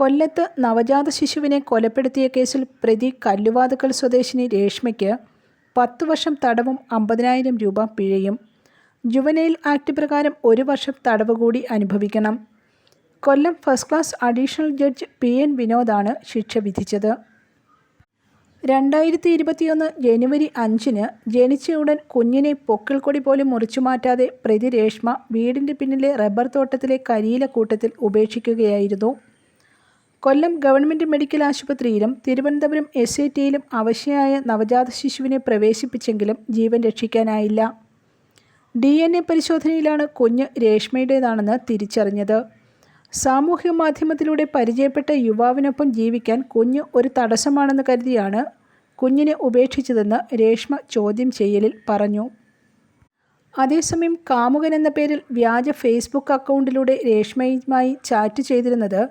കൊല്ലത്ത് നവജാത ശിശുവിനെ കൊലപ്പെടുത്തിയ കേസിൽ പ്രതി കല്ലുവാതുക്കൽ സ്വദേശിനി രേഷ്മയ്ക്ക് പത്ത് വർഷം തടവും അമ്പതിനായിരം രൂപ പിഴയും. ജുവനൈൽ ആക്ട് പ്രകാരം ഒരു വർഷം തടവ് കൂടി അനുഭവിക്കണം. Kollam first class additional judge P N വിനോദാണ് ശിക്ഷ വിധിച്ചത്. രണ്ടായിരത്തി ഇരുപത്തിയൊന്ന് ജനുവരി അഞ്ചിന് ജനിച്ചയുടൻ കുഞ്ഞിനെ പൊക്കിൾക്കൊടി പോലും മുറിച്ചു മാറ്റാതെ പ്രതി രേഷ്മ വീടിന്റെ പിന്നിലെ റബ്ബർ തോട്ടത്തിലെ കരിയില കൂട്ടത്തിൽ ഉപേക്ഷിക്കുകയായിരുന്നു. കൊല്ലം ഗവൺമെന്റ് മെഡിക്കൽ ആശുപത്രിയിലും തിരുവനന്തപുരം എസ് ഐ ടിയിലും അവശയായ നവജാത ശിശുവിനെ പ്രവേശിപ്പിച്ചെങ്കിലും ജീവൻ രക്ഷിക്കാനായില്ല. ഡി എൻ എ പരിശോധനയിലാണ് കുഞ്ഞ് രേഷ്മയുടേതാണെന്ന് തിരിച്ചറിഞ്ഞത്. സാമൂഹ്യ മാധ്യമത്തിലൂടെ പരിചയപ്പെട്ട യുവാവിനൊപ്പം ജീവിക്കാൻ കുഞ്ഞ് ഒരു തടസ്സമാണെന്ന് കരുതിയാണ് കുഞ്ഞിനെ ഉപേക്ഷിച്ചതെന്ന് രേഷ്മ ചോദ്യം ചെയ്യലിൽ പറഞ്ഞു. അതേസമയം കാമുകൻ എന്ന പേരിൽ വ്യാജ ഫേസ്ബുക്ക് അക്കൗണ്ടിലൂടെ രേഷ്മയുമായി ചാറ്റ് ചെയ്തിരുന്നത്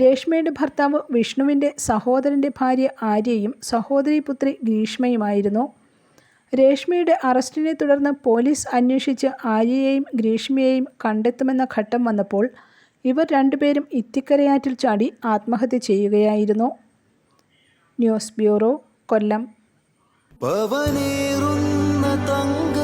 രേഷ്മയുടെ ഭർത്താവ് വിഷ്ണുവിന്റെ സഹോദരന്റെ ഭാര്യ ആര്യയും സഹോദരി പുത്രി ഗ്രീഷ്മയുമായിരുന്നു. രേഷ്മയുടെ അറസ്റ്റിനെ തുടർന്ന് പോലീസ് അന്വേഷിച്ച് ആര്യയെയും ഗ്രീഷ്മയെയും കണ്ടെത്തുമെന്ന ഘട്ടം വന്നപ്പോൾ ഇവർ രണ്ടുപേരും ഇത്തിക്കരയാറ്റിൽ ചാടി ആത്മഹത്യ ചെയ്യുകയായിരുന്നു. News bureau Kollam. പവനേറുന്ന തങ്കമാണു